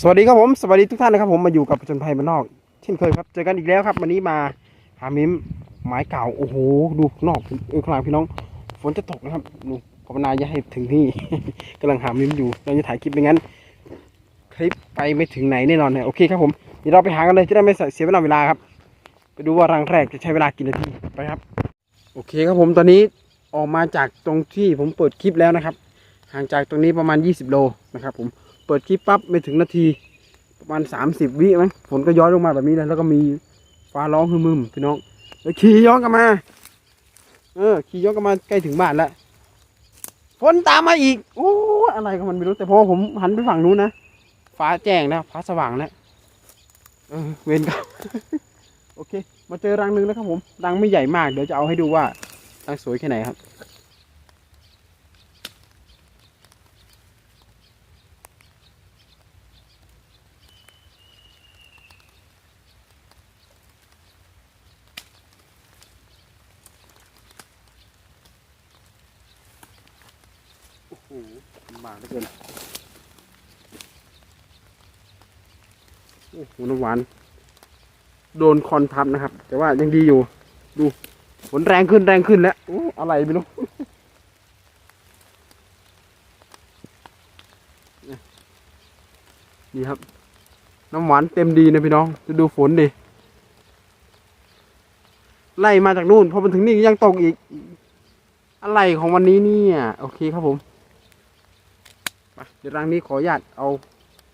สวัสดีครับผมสวัสดีทุกท่านนะครับผมมาอยู่กับประจนภัยมานนอก เช่นเคยครับเจอกันอีกแล้วครับวันนี้มาหามิมไม้เก่าโอ้โหดูข้างนอกเออข้างล่างพี่น้อง ฝนจะตกนะครับดูภาวนาอย่าให้ถึงที่กำลังหามิมอยู่เราจะถ่ายคลิปไม่งั้น คลิปไปไม่ถึงไหนแน่นอนเนี่ยโอเคครับผมเดี๋ยวเราไปหากันเลยจะได้ไม่เสียเวลาเวลาครับ ไปดูว่ารังแรกจะใช้เวลากี่นาทีไปครับ โอเคครับผมตอนนี้ออกมาจากตรงที่ผมเปิดคลิปแล้วนะครับ ห่างจากตรงนี้ประมาณ 20 โลนะครับผม เปิดคลิปปั๊บไม่ถึงนาที ประมาณ30วิมั้งฝนก็ย้อยลงมาแบบนี้เลยแล้วก็มีฟ้าร้องฮึมๆพี่น้องแล้วขี่ย้อนกลับมา เออ ขี่ย้อนกลับมาใกล้ถึงบ้านแล้วฝนตามมาอีกโอ้อะไรของมันไม่รู้แต่พอผมหันไปฝั่งนู้นนะฟ้าแจ้งแล้วฟ้าสว่างแล้วเออเวรกรรมโอเค มาเจอรังหนึ่งแล้วครับผม รังไม่ใหญ่มาก เดี๋ยวจะเอาให้ดูว่ารังสวยแค่ไหนครับ โอ้โห บากเหลือเกินโอ้โหน้ำหวาน โดนคอนทับนะครับ แต่ว่ายังดีอยู่ ดูฝนแรงขึ้นแรงขึ้นแล้วออะไรไม่รู้นี่ครับ น้ำหวานเต็มดีนะพี่น้อง จะดูฝนดิไล่มาจากนู่นพอมันถึงนี่ยังตกอีก อะไรของวันนี้เนี่ย โอเคครับผม เดี๋ยวรังนี้ขออนุญาตเอา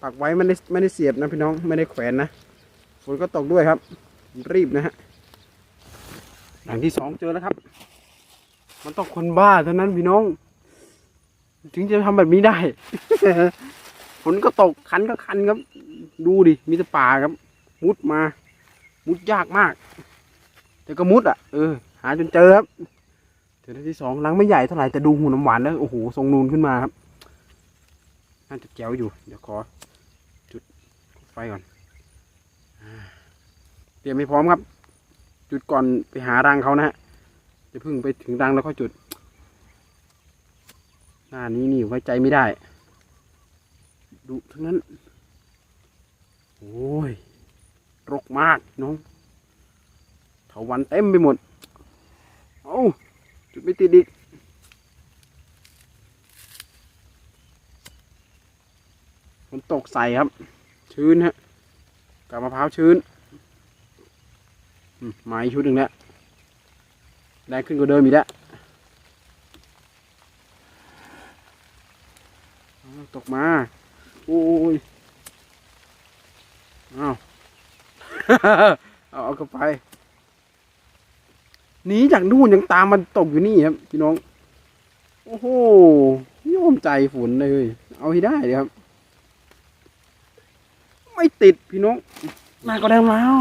ปักไว้ไม่ได้ไม่ได้เสียบนะพี่น้องไม่ได้แขวนนะฝนก็ตกด้วยครับ รีบนะฮะรังที่สองเจอแล้วครับ มันต้องคนบ้าเท่านั้นพี่น้อง ถึงจะทำแบบนี้ได้ฝนก็ตกคันก็คันครับ ดูดิมีแต่ป่าครับ มุดมา มุดยากมาก แต่ก็มุดอะเออหาจนเจอครับเจอที่สองรังไม่ใหญ่เท่าไหร่แต่ดูหูน้ำหวานแล้วโอ้โหทรงนูนขึ้นมาครับ น่าจะแจ๋วอยู่ เดี๋ยวขอจุดไฟก่อนอเตรียมให้พร้อมครับ จุดก่อนไปหารังเขานะฮะจะพิ่งไปถึงรังแล้วค่อยจุด หน้านี้นี่ไว้ใจไม่ได้ดุทั้งนั้น โอ้ยรกมากน้องเถาวันเต็มไปหมด เอ้าจุดไม่ติดอีก นตกใส่ครับ ชื้นฮะกับมะพร้าวชื้นอืมาอีกชุดหนึ่งแล้วแรงขึ้นกว่าเดิมอีกแล้วตกมาโอ้ยอ้าเอาเอาข้าไปหนีจากนู่นยังตามมันตกอยู่นี่ครับพี่น้อง โอ้โหยอมใจฝนเลย เอาให้ได้เลยครับ ไม่ติดพี่น้องมาก็ได้แล้ว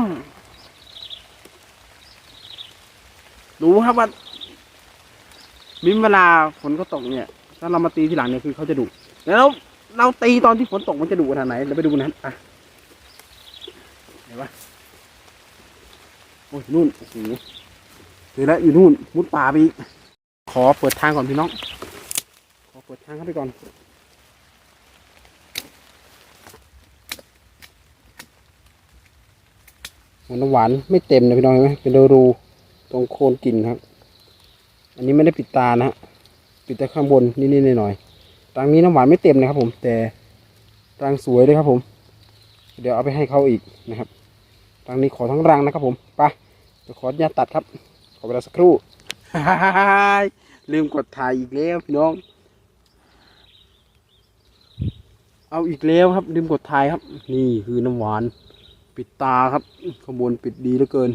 รู้ครับว่ามิมเวลาฝนก็ตกเนี่ย ถ้าเรามาตีทีหลังเนี่ยคือเขาจะดุแล้วเราตีตอนที่ฝนตกมันจะดุขนาดไหนเราไปดูนั้นอะเห็นปะโอ้ยนู่นโอ้โหเดี๋ยวแล้วอยู่นู่นมุดป่าไปอีกขอเปิดทางก่อนพี่น้อง ขอเปิดทางเข้าไปก่อน มันน้ำหวานไม่เต็มนะพี่น้องเห็นไหมเป็นรูตรงโคนกิ่งครับ อันนี้ไม่ได้ปิดตานะฮะปิดแต่ข้างบนนิดๆหน่อยๆรังนี้น้ำหวานไม่เต็มนะครับ ผม แต่รังสวยเลยครับผม เดี๋ยวเอาไปให้เขาอีกนะครับรังนี้ขอทั้งรังนะครับ ผมไปเดี๋ยวขออนุญาตตัดครับ ขอเวลาสักครู่ลืมกดถ่ายอีกแล้วพี่น้อง เอาอีกแล้วครับ ลืมกดถ่ายครับ นี่คือน้ำหวาน ปิดตาครับ ข้างบนปิดดีเหลือเกิน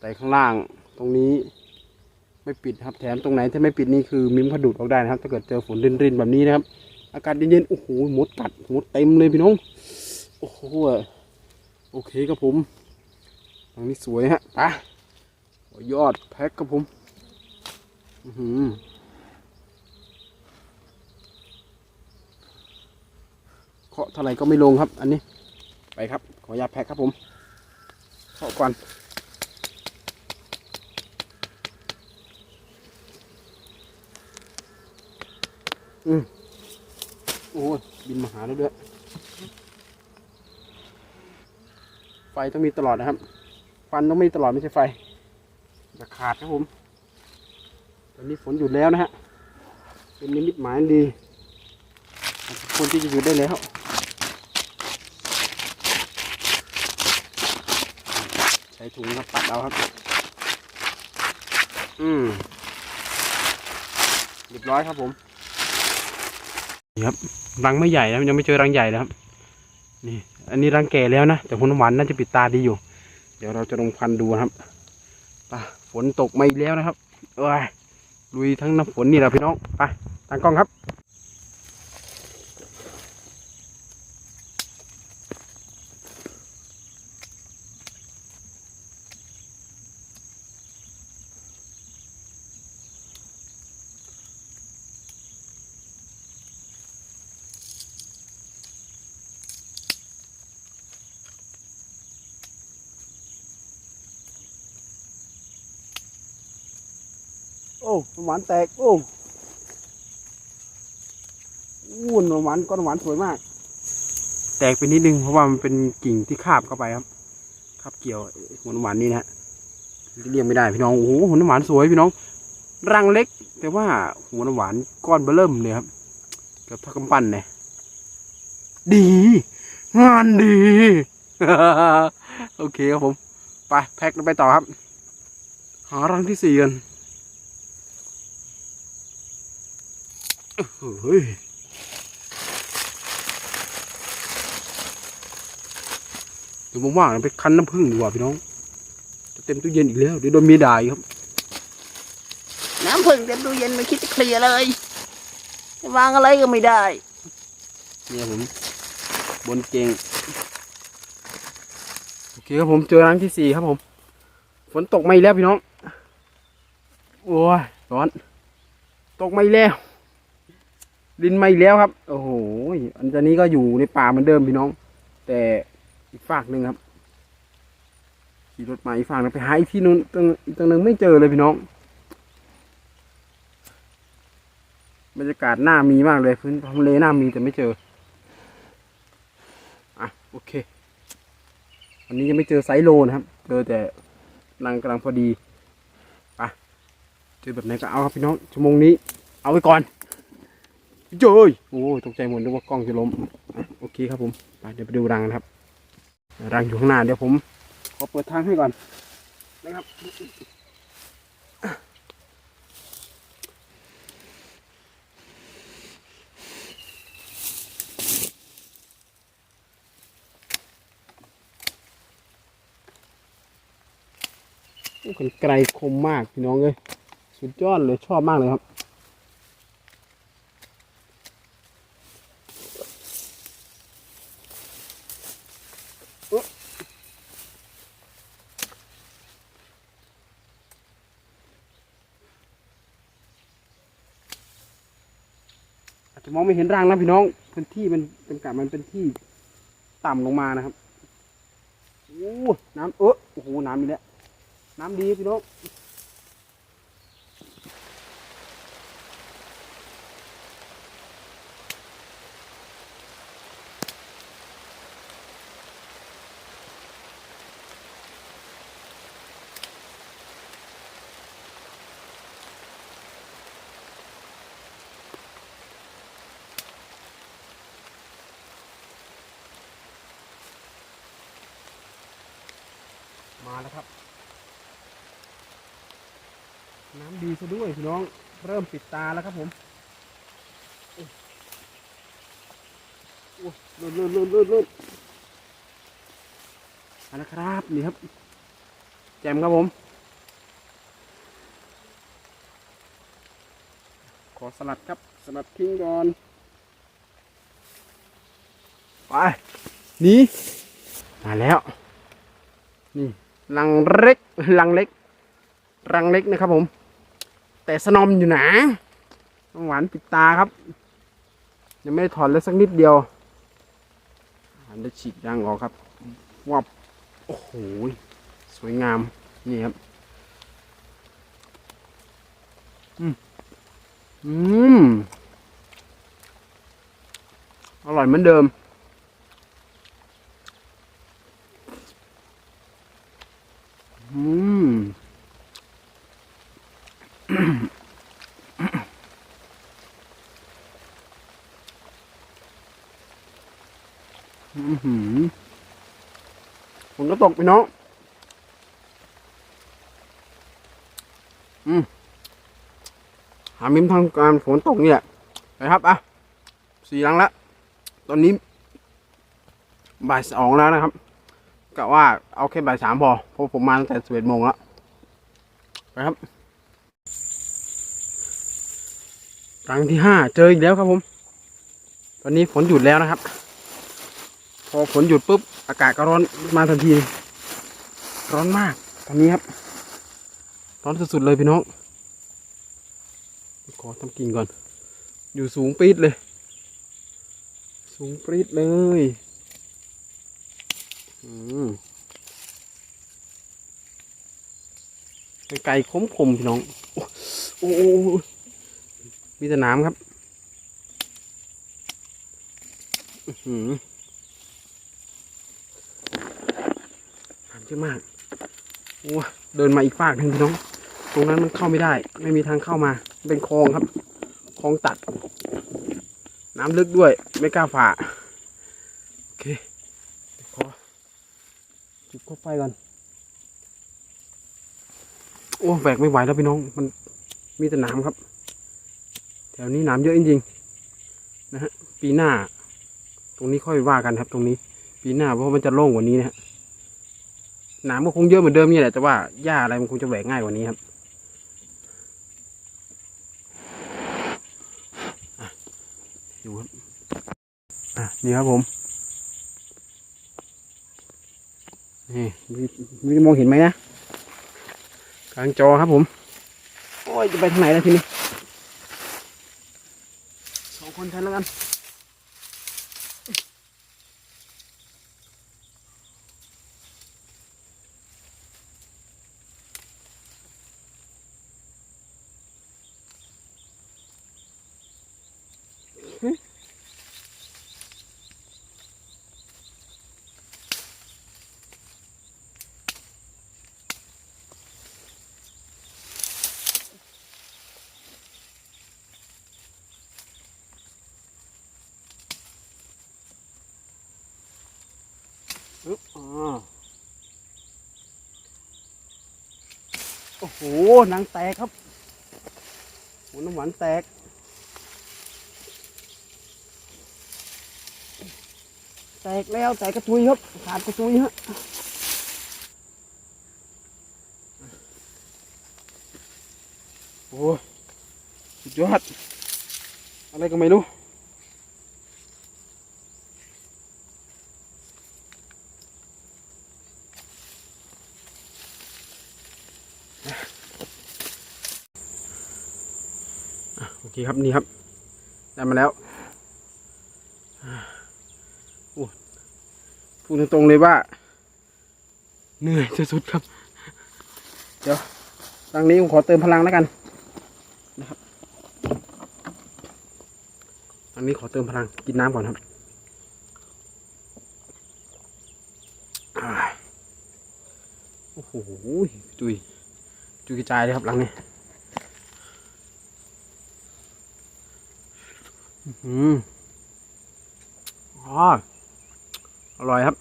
แต่ข้างล่างตรงนี้ไม่ปิดครับแถมตรงไหนที่ไม่ปิดนี่คือมิ้มเขาดูดออกได้นะครับถ้าเกิดเจอฝนรินๆแบบนี้นะครับ อากาศเย็นๆโอ้โหมดกัดมดเต็มเลยพี่น้องโอ้โหโอเคครับผมตรงนี้สวยฮะไปยอดแพ็คครับผมอื้อหือเคาะเท่าไหร่ก็ไม่ลงครับ อันนี้ไปครับ ออนุญาแพ็คครับผมเคาก่อนอืมโอ้ยบินมาหาแล้วด้วยต้องมีตลอดนะครับควันต้องมีตลอดไม่ใช่ไฟจะขาดครับผม ตอนนี้ฝนหยุดแล้วนะฮะ เป็นนิมิตหมายดีคนที่จะหยุดได้แล้ว ใช้ถุงครับปัดเอาครับ อืมเรียบร้อยครับผม นี่ครับรังไม่ใหญ่นะยังไม่เจอรังใหญ่นะครับ นี่ อันนี้รังแก่แล้วนะ แต่ผลหวานน่าจะปิดตาดีอยู่ เดี๋ยวเราจะลงควันดูครับปฝนตกมาอีกแล้วนะครับเอ้ยลุยทั้งน้ำฝนนี่แหละพี่น้อง ไปตั้งกล้องครับ หวานแตก โอ้อู้นหวานก้อนหวานสวยมาก แตกไปนิดนึงเพราะว่ามันเป็นกิ่งที่คาบเข้าไปครับคาบเกี่ยวหัวน้ำหวานนี่นะฮะเรียกไม่ได้พี่น้องโอ้โหหัวน้ำหวานสวยพี่น้อง รังเล็ก แต่ว่าหัวน้ำหวานก้อนเบอเริ่มเลยครับเกือบเท่ากำปั้นเลยดี งานดี โอเคครับผม ไป แพ็คล้วไปต่อครับ หารังที่สี่กัน เฮ้ยเดี๋ยวผมว่างๆไปคั้นน้ำผึ้งดีกว่าพี่น้อง จะเต็มตู้เย็นอีกแล้วเดี๋ยวโดนเมียด่าอีกครับ น้ำผึ้งเต็มตู้เย็นไม่คิดจะเคลียร์เลยจะวางอะไรก็ไม่ได้เนี่ยผมบนเกงโอเคครับผมเจอรังที่สี่ครับผม ฝนตกมาอีกแล้วพี่น้อง โอ้ยร้อน ตกมาอีกแล้ว ดินมาอีกแล้วครับ โอ้โห อันนี้ก็อยู่ในป่าเหมือนเดิมพี่น้อง แต่อีกฝากหนึ่งครับ ขี่รถมาอีกฝากนึงไปหาอีกที่นู้นตรงอีกตรงนึงไม่เจอเลยพี่น้อง บรรยากาศหน้ามีมากเลยพื้นทำเลหน้ามีแต่ไม่เจอ อะโอเคอันนี้ยังไม่เจอไซโลนะครับ เจอแต่รังกำลังพอดีไปเจอแบบไหนก็เอาครับพี่น้องชั่วโมงนี้ เอาไว้ก่อน เจ้ยโอ้ยตกใจหมดนึกว่ากล้องจะล้มอะโอเคครับผมไปเดี๋ยวไปดูรังนะครับ รังอยู่ข้างหน้าเดี๋ยวผมขอเปิดทางให้ก่อนนะครับโอ้กันไกลคมมากพี่น้องเลยสุดยอดเลยชอบมากเลยครับ มองไม่เห็นร่างนะพี่น้องพื้นที่มันเป็นกามันเป็นที่ต่ำลงมานะครับโอ้น้ำเออโอ้โหน้ำมีแล้วน้ำดีพี่น้อง แล้วครับ น้ำดีซะด้วยพี่น้องเริ่มปิดตาแล้วครับผมโอ้โอ้ลื่นลื่นลื่นลื่นลื่นมาแล้วครับนี่ครับ แจมครับผม ขอสลัดครับ สลัดทิ้งก่อน ไป นี่ มาแล้ว นี่ รังเล็กรังเล็กรังเล็กนะครับผม แต่สนอมอยู่หนาน้ำหวานปิดตาครับ ยังไม่ได้ถอดเลยสักนิดเดียวอันได้ฉีดรังออกครับวับโอ้โหสวยงาม นี่ครับ อืม อืม อร่อยเหมือนเดิม อืม อื้อหือฝนก็ ตกไปน้อง อืมหามิมทางการฝนตกนี่แหละนะครับอะสี่ลังละตอนนี้บ่ายสองแล้วนะครับกะว่าเอาแค่บ่ายสามพอเพราะผมมาตั้งแต่สิบเอ็ดโมงแล้วไปครับครั้งที่ห้าเจออีกแล้วครับผม ตอนนี้ฝนหยุดแล้วนะครับ พอฝนหยุดปุ๊บ อากาศก็ร้อนมาทันที ร้อนมากตอนนี้ครับ ร้อนสุดๆเลยพี่น้อง ขอทำกินก่อน อยู่สูงปี๊ดเลย สูงปี๊ดเลยอืมไก่คมคมพี่น้อง โอ้โอมีแต่น้ำครับ อือหือน้ำ เยอะมากโอ้เดินมาอีกฝากหนึ่งพี่น้อง ตรงนั้นมันเข้าไม่ได้ ไม่มีทางเข้ามา เป็นคลองครับ คลองตัด น้ำลึกด้วย ไม่กล้าฝ่า โอเคขอจุดคบไฟก่อน โอ้แบกไม่ไหวแล้วพี่น้อง มันมีแต่น้ำครับ แถวนี้น้ำเยอะจริงๆนะฮะ ปีหน้า ตรงนี้ค่อยว่ากันครับ ตรงนี้ ปีหน้าเพราะมันจะโล่งกว่านี้นะฮะ น้ำก็คงเยอะเหมือนเดิมนี่แหละแต่ว่าหญ้าอะไรมันคงจะแหวกง่ายกว่านี้ครับดูครับอะนี่ครับผมนี่มีมีมองเห็นไหมนะกลางจอครับผม โอ้ยจะไปทางไหนแล้วทีนี้สองคนแทนแล้วกัน ปึ๊บอ๋อ โอ้หนังแตกครับโอ้น้ำหวานแตก แตกแล้วแตกกระตุยครับขาดกระตุยฮะโอ้สุดยอดอะไรก็ไม่รู้ โอเคครับนี่ครับ ได้มาแล้วอ่าโอ้พูดตรงๆเลยว่า เหนื่อยสุดครับ เดี๋ยวครั้งนี้ผมขอเติมพลังแล้วกันนะครับครั้งนี้ขอเติมพลังกินน้ำก่อนครับโอ้โหจุยจุยกระจายเลยครับหลังนี้ อืมอ๋ออร่อยครับ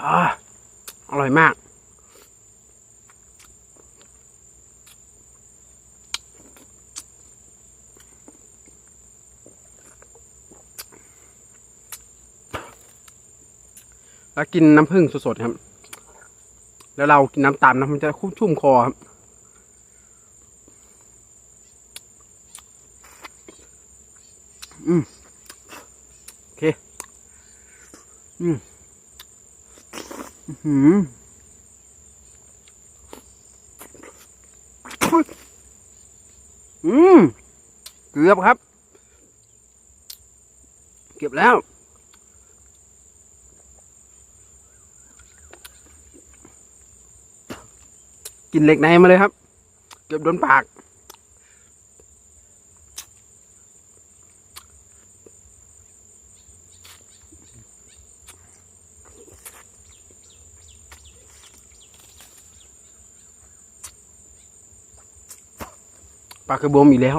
อ่าอร่อยมาก แล้วกินน้ำผึ้งสดๆครับ แล้วเรากินน้ำตามนะมันจะคุ้มชุ่มคอครับอืมโอเค อืมอื้อหืออืม เกือบครับ เก็บแล้ว กินเหล็กในมาเลยครับ เกือบโดนปากปากกระบอมอีกแล้ว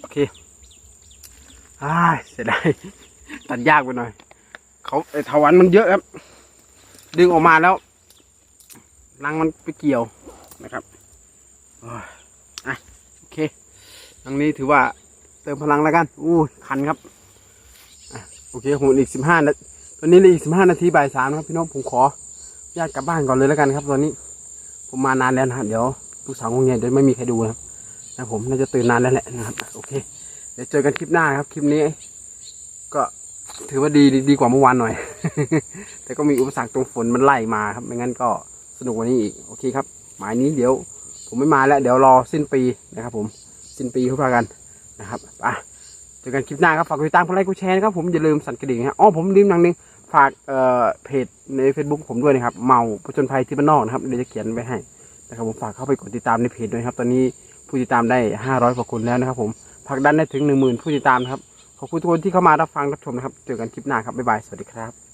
โอเคอ่าเสียดาย ตัดยากไปหน่อยเขาไอ้ถาวันมันเยอะครับ ดึงออกมาแล้วรังมันไปเกี่ยวนะครับอะโอเครังนี้ถือว่าเติมพลังแล้วกันอู้คันครับอะโอเคผมอีกสิบห้านาตอนนี้เลืออีกสิบห้านาทีบ่ายสามครับพี่น้องผมขออนุญาตกลับบ้านก่อนเลยแล้วกันครับ ตอนนี้ ผมมานานแล้วนะครับเดี๋ยวลูกสาวงงเงียเดี๋ยวไม่มีใครดูนะครับนะผมน่าจะตื่นนานแล้วแหละนะครับ โอเค เดี๋ยวเจอกันคลิปหน้าครับ คลิปนี้ ก็ ถือว่าดีดีกว่าเมื่อวานหน่อย แต่ก็มีอุปสรรคตรงฝนมันไล่มาครับ ไม่งั้นก็สนุกกว่านี้อีก โอเคครับ หมายนี้เดี๋ยว ผมไม่มาแล้ว เดี๋ยวรอสิ้นปีนะครับ ผม สิ้นปีเข้ามากันนะครับอะเจอกันคลิปหน้าครับ ฝากกดติดตามกดไลค์กดแชร์นะครับ ผมอย่าลืมสั่นกระดิ่งฮะอ๋อผมลืมอย่างหนึง ฝากเอ่อเพจใน Facebook ผมด้วยนะครับ เมาผจญภัยที่บ้านนอกนะครับ เดี๋ยวจะเขียนไว้ให้นะครับผมฝากเข้าไปกดติดตามในเพจด้วยครับ ตอนนี้ผู้ติดตามได้ 500กว่าคนแล้วนะครับ ผมผลักดันได้ถึง 10,000 ผู้ติดตามนะครับ ขอบคุณทุกคนที่เข้ามารับฟังรับชมนะครับ เจอกันคลิปหน้าครับ บ๊ายบาย สวัสดีครับ